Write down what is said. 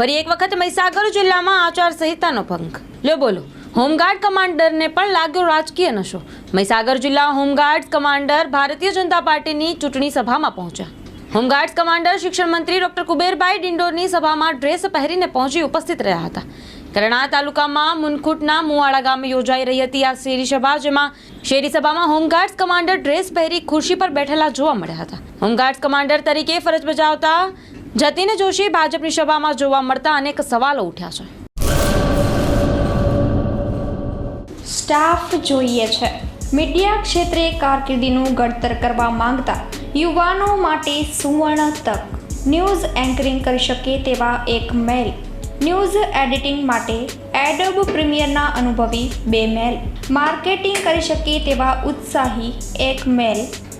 ફરી એક વખત મહીસાગર જિલ્લામાં આચાર સંહિતાનો ભંગ. લો બોલો, હોમગાર્ડ કમાન્ડરને પણ લાગ્યો રાજકીય નશો. મહીસાગર જિલ્લા હોમગાર્ડ કમાન્ડર ભારતીય જનતા પાર્ટીની ચૂંટણી સભામાં પહોંચ્યા. હોમગાર્ડ કમાન્ડર શિક્ષણ મંત્રી ડોક્ટર કુબેરભાઈ ડિંડોરની સભામાં ડ્રેસ પહેરીને પહોંચી ઉપસ્થિત રહ્યા હતા. કરણા તાલુકામાં મુનખુટના મુવાડા ગામે યોજાઈ રહી હતી આ શેરી સભા, જેમાં શેરી સભામાં હોમગાર્ડ્સ કમાન્ડર ડ્રેસ પહેરી ખુરશી પર બેઠેલા જોવા મળ્યા હતા. હોમગાર્ડ્સ કમાન્ડર તરીકે ફરજ બજાવતા જતીન જોશી ભાજપની સભામાં જોવા મળતા અનેક સવાલો ઉઠ્યા છે. સ્ટાફ જોઈએ છે. મીડિયા ક્ષેત્રે કારકિર્દીનું ઘડતર કરવા માંગતા યુવાનો માટે સુવર્ણ તક. ન્યૂઝ એન્કરિંગ કરી શકે તેવા એક મેલ. ન્યૂઝ એડિટિંગ માટે એડોબ પ્રીમિયરના અનુભવી બે મેલ. માર્કેટિંગ કરી શકે તેવા ઉત્સાહી એક મેલ.